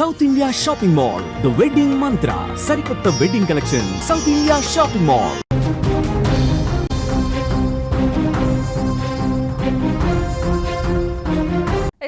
South India shopping mall the wedding Mantra సరికొత్త wedding collection South India shopping mall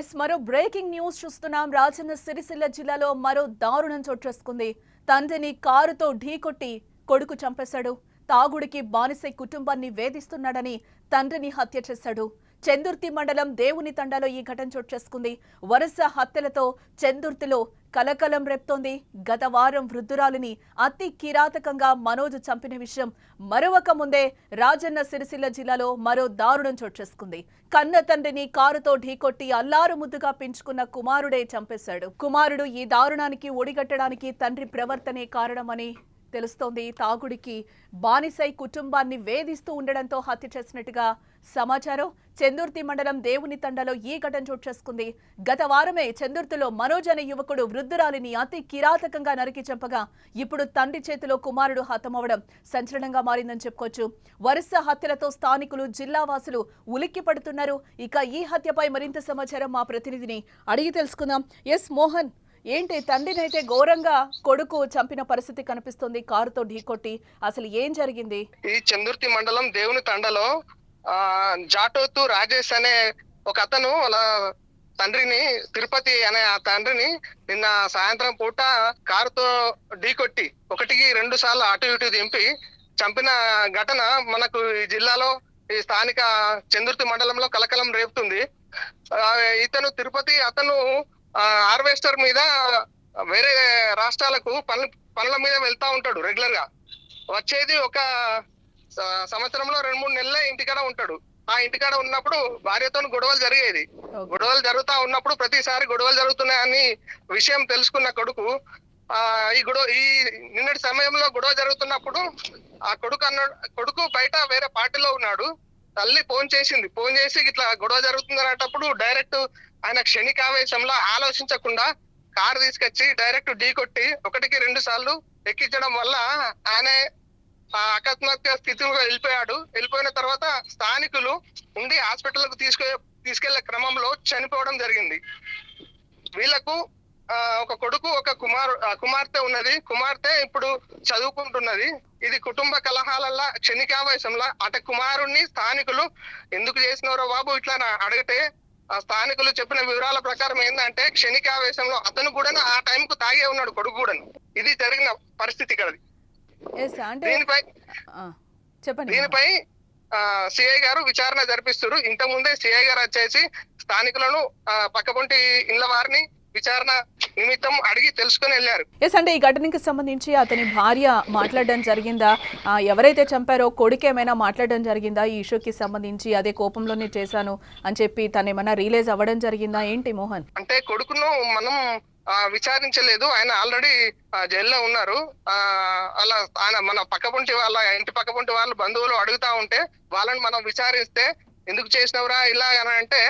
yes మరో breaking news చూస్తున్నాం. రాజన్న సిరిసిల్ల జిల్లాలో మరో దారుణం చోటు చేసుకుంది తండ్రిని కారుతో ఢీకొట్టి కొడుకు చంపేశాడు. తాగుడికి బానిసై కుటుంబాన్ని వేధిస్తున్నాడని తండ్రిని హత్య చేశాడు. చందుర్తి మండలం దేవుని తండాలో ఈ ఘటన చోటు చేసుకుంది. వరుస హత్యలతో చందుర్తిలో కలకలం రేపుతోంది. గత వారం వృద్ధురాలిని అతి కిరాతకంగా మనోజ్ చంపిన విషయం మరొక ముందే రాజన్న సిరిసిల్ల జిల్లాలో మరో దారుణం చోటు చేసుకుంది. కన్న తండ్రిని కారుతో ఢీకొట్టి అల్లారు ముద్దుగా పెంచుకున్న కుమారుడే చంపేశాడు. కుమారుడు ఈ దారుణానికి ఒడిగట్టడానికి తండ్రి ప్రవర్తనే కారణమని తెలుస్తోంది. తాగుడికి బానిసై కుటుంబాన్ని వేధిస్తూ ఉండడంతో హత్య చేసినట్టుగా సమాచారం చందుర్తి మండలం దేవుని తండలో ఈ ఘటన చోటు చేసుకుంది. గత వారమే చందుర్తిలో మనోజ్ అనే యువకుడు వృద్ధురాలిని అతి కిరాతకంగా నరికి చంపగా ఇప్పుడు తండ్రి చేతిలో కుమారుడు హతమవడం సంచలనంగా మారిందని చెప్పుకోవచ్చు. వరుస హత్యలతో స్థానికులు జిల్లా వాసులు ఉలిక్కి పడుతున్నారు ఇక ఈ హత్యపై మరింత సమాచారం మా ప్రతినిధిని అడిగి తెలుసుకుందాం. ఎస్ మోహన్ ఏంటి తండ్రినైతే ఘోరంగా కొడుకు చంపిన పరిస్థితి కనిపిస్తుంది కారుతో ఢీకొట్టి అసలు ఏం జరిగింది? ఈ చందుర్తి మండలం దేవుని తండలో జాటోతు రాజేష్ అనే ఒక అతను వాళ్ళ తండ్రిని తిరుపతి అనే ఆ తండ్రిని నిన్న సాయంత్రం పూట కారుతో ఢీకొట్టి ఒకటికి రెండు సార్లు అటు ఇటు దింపి చంపిన ఘటన మనకు ఈ జిల్లాలో ఈ స్థానిక చందుర్తి మండలంలో కలకలం రేపుతుంది. ఇతను తిరుపతి అతను హార్వెస్టర్ మీద వేరే రాష్ట్రాలకు పనుల పనుల మీద వెళ్తా ఉంటాడు రెగ్యులర్గా వచ్చేది ఒక సంవత్సరంలో రెండు మూడు నెలలే ఇంటికాడ ఉంటాడు. ఆ ఇంటికాడ ఉన్నప్పుడు భార్యతో గొడవలు జరిగేది. గొడవలు జరుగుతా ఉన్నప్పుడు ప్రతిసారి గొడవలు జరుగుతున్నాయని విషయం తెలుసుకున్న కొడుకు ఆ ఈ గొడవ ఈ నిన్నటి సమయంలో గొడవ జరుగుతున్నప్పుడు ఆ కొడుకు అన్న కొడుకు బయట వేరే పార్టీలో ఉన్నాడు. తల్లి ఫోన్ చేసింది. ఫోన్ చేసి ఇట్లా గొడవ జరుగుతుంది అనేటప్పుడు డైరెక్ట్ ఆయన క్షణికావేశంలో ఆలోచించకుండా కారు తీసుకొచ్చి డైరెక్ట్ ఢీ కొట్టి ఒకటికి రెండు సార్లు ఎక్కించడం వల్ల ఆయన అకస్మాత్తుగా స్థితిలో వెళ్ళిపోయాడు. వెళ్ళిపోయిన తర్వాత స్థానికులు ఉండి హాస్పిటల్కు తీసుకు తీసుకెళ్ళే క్రమంలో చనిపోవడం జరిగింది. వీళ్ళకు ఒక కొడుకు ఒక కుమారు కుమార్తె ఉన్నది. కుమార్తె ఇప్పుడు చదువుకుంటున్నది. ఇది కుటుంబ కలహాలల్ల క్షణికావేశంలో అట కుమారుణ్ణి స్థానికులు ఎందుకు చేసినారో బాబు? ఇట్లా అడిగితే ఆ స్థానికులు చెప్పిన వివరాల ప్రకారం ఏంటంటే క్షణికావేశంలో అతను కూడా ఆ టైం కు తాగే ఉన్నాడు కొడుకు కూడా ఇది జరిగిన పరిస్థితి ఇక్కడ దీనిపై చెప్పండి. దీనిపై సిఐ గారు విచారణ జరిపిస్తారు ఇంత ముందే సిఐ గారు వచ్చేసి స్థానికులను పక్కపొంటి ఇళ్ళ వారిని విచారణ నిమిత్తం అడిగి తెలుసుకొని వెళ్ళారు. ఎస్ అంటే ఈ ఘటనకి సంబంధించి అతని భార్య మాట్లాడడం జరిగిందా? ఎవరైతే చంపారో కొడుకు ఏమైనా మాట్లాడడం జరిగిందా? ఈ ఇష్యూకి సంబంధించి అదే కోపంలోనే చేశాను అని చెప్పి తను ఏమైనా రిలీజ్ అవ్వడం జరిగిందా? ఏంటి మోహన్? అంటే కొడుకును మనం విచారించలేదు. ఆయన ఆల్రెడీ జైల్లో ఉన్నారు. ఆ అలా ఆయన మన పక్కపొంటి వాళ్ళ ఇంటి పక్కపొంటి వాళ్ళ బంధువులు అడుగుతా ఉంటే వాళ్ళని మనం విచారిస్తే ఎందుకు చేసినవరా ఇలా అని అంటే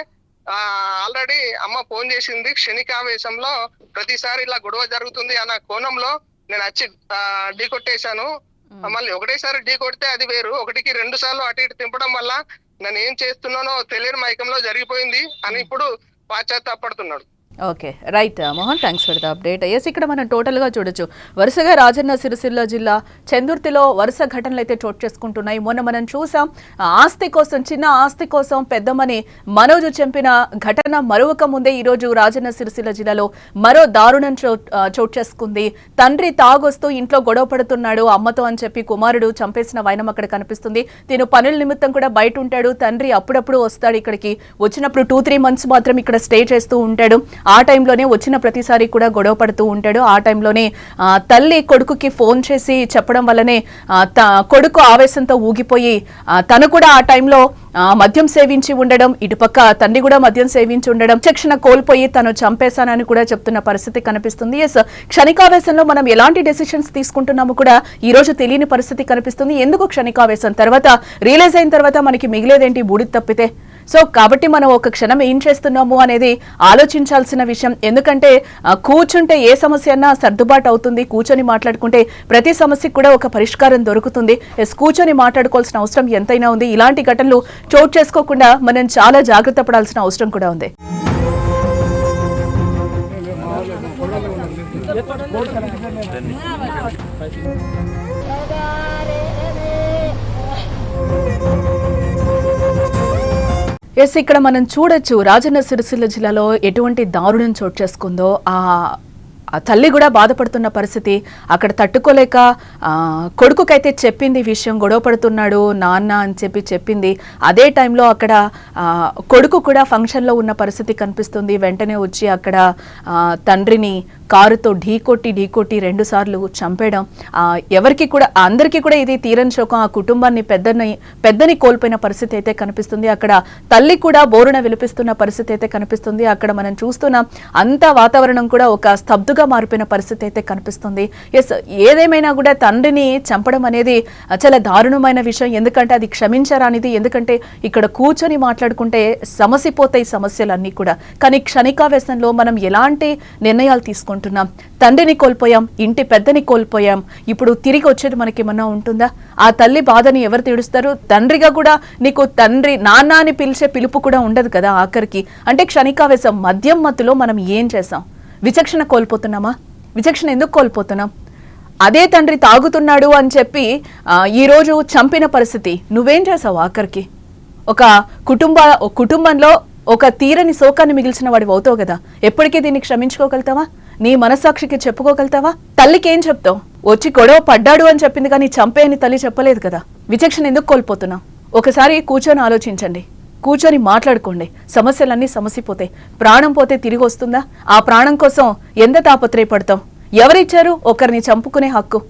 ఆ ఆల్రెడీ అమ్మ ఫోన్ చేసింది క్షణికావేశంలో ప్రతిసారి ఇలా గొడవ జరుగుతుంది అన్న కోణంలో నేను వచ్చి ఢీ కొట్టేశాను. మళ్ళీ ఒకటేసారి ఢీ కొడితే అది వేరు. ఒకటికి రెండు సార్లు అటు ఇటు తింపడం వల్ల నేను ఏం చేస్తున్నానో తెలియని మైకంలో జరిగిపోయింది అని ఇప్పుడు పాశ్చాత్తాపడుతున్నాడు okay right Mohan thanks for the update yes ఇక్కడ మనం టోటల్గా చూడొచ్చు. వరుసగా రాజన్న సిరిసిల్ల జిల్లా చందుర్తిలో వరుస ఘటనలు అయితే చోటు చేసుకుంటున్నాయి. మొన్న మనం చూసాం ఆస్తి కోసం చిన్న ఆస్తి కోసం పెద్దమని మనోజు చంపిన ఘటన మరొక ముందే ఈరోజు రాజన్న సిరిసిల్ల జిల్లాలో మరో దారుణం చోటు చేసుకుంది. తండ్రి తాగొస్తూ ఇంట్లో గొడవ పడుతున్నాడు అమ్మతో అని చెప్పి కుమారుడు చంపేసిన వైనం అక్కడ కనిపిస్తుంది. తిను పనుల నిమిత్తం కూడా బయట ఉంటాడు. తండ్రి అప్పుడప్పుడు వస్తాడు ఇక్కడికి. వచ్చినప్పుడు టూ త్రీ మంత్స్ మాత్రం ఇక్కడ స్టే చేస్తూ ఉంటాడు. ఆ టైంలోనే వచ్చిన ప్రతిసారి కూడా గొడవ పడుతూ ఉంటాడు. ఆ టైంలోనే తల్లి కొడుకుకి ఫోన్ చేసి చెప్పడం వల్లనే త- కొడుకు ఆవేశంతో ఊగిపోయి తను కూడా ఆ టైంలో మద్యం సేవించి ఉండడం ఇటుపక్క తండ్రి కూడా మద్యం సేవించి ఉండడం శిక్షణ కోల్పోయి తను చంపేశానని కూడా చెప్తున్న పరిస్థితి కనిపిస్తుంది. ఎస్ క్షణికావేశంలో మనం ఎలాంటి డెసిషన్స్ తీసుకుంటున్నాము కూడా ఈ రోజు తెలియని పరిస్థితి కనిపిస్తుంది. ఎందుకు క్షణికావేశం? తర్వాత రియలైజ్ అయిన తర్వాత మనకి మిగిలేదేంటి? బూడిద తప్పితే. సో కాబట్టి మనం ఒక క్షణం ఏం చేస్తున్నాము అనేది ఆలోచించాల్సిన విషయం. ఎందుకంటే కూర్చుంటే ఏ సమస్య అన్నా సర్దుబాటు అవుతుంది. కూర్చొని మాట్లాడుకుంటే ప్రతి సమస్యకు కూడా ఒక పరిష్కారం దొరుకుతుంది. ఎస్ కూర్చొని మాట్లాడుకోవాల్సిన అవసరం ఎంతైనా ఉంది. ఇలాంటి ఘటనలు చోటు చేసుకోకుండా మనం చాలా జాగ్రత్త పడాల్సిన అవసరం కూడా ఉంది. ఎస్ ఇక్కడ మనం చూడొచ్చు రాజన్న సిరిసిల్ల జిల్లాలో ఎటువంటి దారుణం చోటు చేసుకుందో ఆ తల్లి కూడా బాధపడుతున్న పరిస్థితి. అక్కడ తట్టుకోలేక కొడుకుకైతే చెప్పింది విషయం గొడవ పడుతున్నాడు నాన్న అని చెప్పి చెప్పింది. అదే టైంలో అక్కడ కొడుకు కూడా ఫంక్షన్లో ఉన్న పరిస్థితి కనిపిస్తుంది. వెంటనే వచ్చి అక్కడ తండ్రిని కారుతో ఢీకొట్టి ఢీకొట్టి రెండు సార్లు చంపేయడం ఎవరికి కూడా అందరికీ కూడా ఇది తీరని శోకం. ఆ కుటుంబాన్ని పెద్దని పెద్దని కోల్పోయిన పరిస్థితి అయితే కనిపిస్తుంది. అక్కడ తల్లి కూడా బోరున విలిపిస్తున్న పరిస్థితి అయితే కనిపిస్తుంది. అక్కడ మనం చూస్తున్నాం అంత వాతావరణం కూడా ఒక స్తబ్దుగా మారిపోయిన పరిస్థితి అయితే కనిపిస్తుంది. ఎస్ ఏదేమైనా కూడా తండ్రిని చంపడం అనేది చాలా దారుణమైన విషయం. ఎందుకంటే అది క్షమించరానిది ఎందుకంటే ఇక్కడ కూర్చొని మాట్లాడుకుంటే సమసిపోతాయి సమస్యలన్నీ కూడా. కానీ క్షణికావేశంలో మనం ఎలాంటి నిర్ణయాలు తీసుకుంటాం? తీసుకుంటున్నాం తండ్రిని కోల్పోయాం ఇంటి పెద్దని కోల్పోయాం. ఇప్పుడు తిరిగి వచ్చేది మనకి ఏమన్నా ఉంటుందా? ఆ తల్లి బాధని ఎవరు తీడుస్తారు తండ్రిగా కూడా నీకు తండ్రి నాన్న అని పిలిచే పిలుపు కూడా ఉండదు కదా ఆఖరికి. అంటే క్షణికావేశం మద్యం మత్తులో మనం ఏం చేసాం విచక్షణ కోల్పోతున్నామా? విచక్షణ ఎందుకు కోల్పోతున్నాం? అదే తండ్రి తాగుతున్నాడు అని చెప్పి ఈరోజు చంపిన పరిస్థితి. నువ్వేం చేసావు ఆఖరికి? ఒక కుటుంబ కుటుంబంలో ఒక తీరని శోకాన్ని మిగిల్చిన వాడివి అవుతావు కదా. ఎప్పటికీ దీన్ని క్షమించుకోగలుగుతావా? నీ మనస్సాక్షికి చెప్పుకోగలుగుతావా? తల్లికి ఏం చెప్తావు? వచ్చి గొడవ పడ్డాడు అని చెప్పింది కానీ చంపే అని తల్లి చెప్పలేదు కదా. విచక్షణ ఎందుకు కోల్పోతున్నావు? ఒకసారి కూర్చొని ఆలోచించండి. కూర్చొని మాట్లాడుకోండి. సమస్యలన్నీ సమసిపోతాయి. ప్రాణం పోతే తిరిగి వస్తుందా? ఆ ప్రాణం కోసం ఎంత తాపత్రయపడతాం ఎవరిచ్చారు? ఒకరిని చంపుకునే హక్కు.